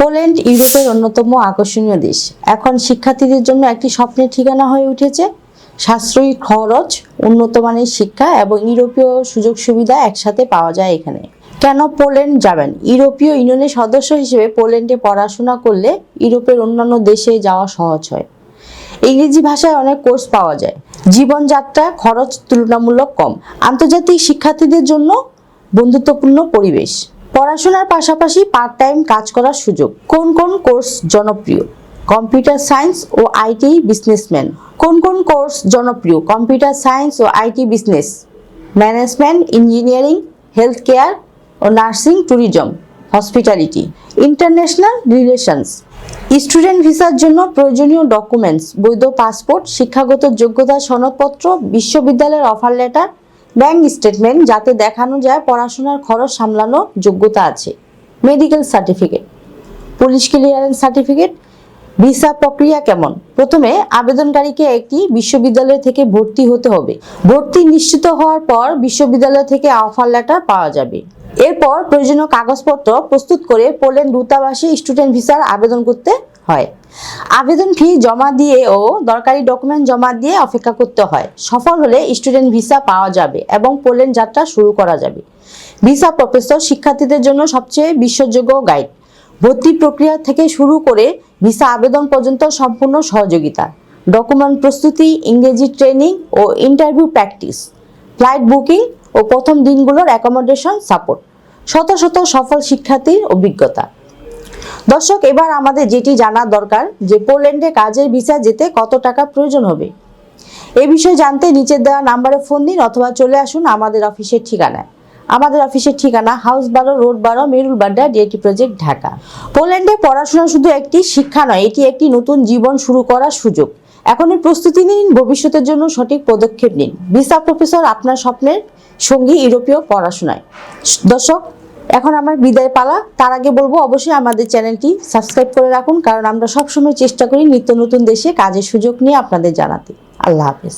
Poland ইউরোপের অন্যতম আকর্ষণীয় দেশ। এখন শিক্ষার্থীদের জন্য একটি স্বপ্নের ঠিকানা হয়ে উঠেছে। সাশ্রয়ী খরচ, উন্নত মানের শিক্ষা এবং ইউরোপীয় সুযোগ সুবিধা একসাথে পাওয়া যায় এখানে। কেন পোল্যান্ড যাবেন? ইউরোপীয় ইউনিয়নের সদস্য হিসেবে পোল্যান্ডে পড়াশোনা করলে ইউরোপের অন্যান্য দেশে যাওয়া সহজ হয়। ইংরেজি ভাষায় অনেক কোর্স পাওয়া যায়। জীবনযাত্রা খরচ তুলনামূলক কম। আন্তর্জাতিক শিক্ষার্থীদের জন্য বন্ধুত্বপূর্ণ পরিবেশ। পড়াশোনার পাশাপাশি পার্ট টাইম কাজ করার সুযোগ। কোন কোন কোর্স জনপ্রিয়? কম্পিউটার সায়েন্স ও আইটি বিজনেসম্যান। কোন কোন কোর্স জনপ্রিয়? Computer science O IT business. Management, engineering health care O nursing tourism, hospitality. International relations. Student ভিসার জন্য প্রয়োজনীয় ডকুমেন্টস বৈধ পাসপোর্ট শিক্ষাগত যোগ্যতা সনদপত্র, বিশ্ববিদ্যালয়ের অফার লেটার ব্যাংক স্টেটমেন্ট যাতে দেখানো যায়, পড়াশোনার খরচ সামলানো যোগ্যতা আছে। Medical certificate. Police clearance certificate. Visa প্রক্রিয়া কেমন? প্রথমে আবেদনকারীকে একটি বিশ্ববিদ্যালয় থেকে ভর্তি হতে হবে। ভর্তি নিশ্চিত হওয়ার পর বিশ্ববিদ্যালয় থেকে অফার লেটার পাওয়া যাবে। এরপর প্রয়োজনীয় কাগজপত্র প্রস্তুত করে পোল্যান্ড দূতাবাসে স্টুডেন্ট ভিসার আবেদন করতে হয়। আবেদন ফি জমা দিয়ে ও দরকারি ডকুমেন্ট জমা দিয়ে অপেক্ষা করতে হয়। সফল হলে স্টুডেন্ট ভিসা পাওয়া যাবে এবং পোল্যান্ড যাত্রা শুরু করা যাবে। ভিসা প্রফেসর শিক্ষার্থীদের জন্য সবচেয়ে বিশ্বাসযোগ্য গাইড ভর্তি প্রক্রিয়া থেকে শুরু করে ভিসা আবেদন পর্যন্ত সম্পূর্ণ সহযোগিতা। ডকুমেন্ট প্রস্তুতি, ইংরেজি ট্রেনিং ও ইন্টারভিউ প্র্যাকটিস ফ্লাইট বুকিং ও প্রথম দিনগুলোর অ্যাকোমোডেশন সাপোর্ট শত শত সফল শিক্ষার্থীর অভিজ্ঞতা। দর্শক, এবার আমাদের যেটি জানা দরকার যে পোল্যান্ডে কাজের ভিসা যেতে কত টাকা প্রয়োজন হবে? এ বিষয়ে জানতে নিচের দেওয়া নাম্বারে ফোন দিন অথবা চলে আসুন আমাদের অফিসের ঠিকানায়। আমাদের অফিসের ঠিকানা হাউস বারো রোড বারো মেরুল বাড্ডা ডিএটি প্রজেক্ট, ঢাকা। পোল্যান্ডে পড়াশোনা শুধু একটি শিক্ষা নয়, এটি একটি নতুন জীবন শুরু করার সুযোগ। এখনই প্রস্তুতি নিন, ভবিষ্যতের জন্য সঠিক পদক্ষেপ নিন। ভিসা প্রফেসর আপনার স্বপ্নের সঙ্গী ইউরোপীয় পড়াশোনায়। দর্শক এখন আমার বিদায় পালা। তার আগে বলব, অবশ্যই আমাদের চ্যানেলটি সাবস্ক্রাইব করে রাখুন, কারণ আমরা সবসময় চেষ্টা করি নিত্য নতুন দেশে কাজের সুযোগ নিয়ে আপনাদের জানাতে। আল্লাহ হাফেজ।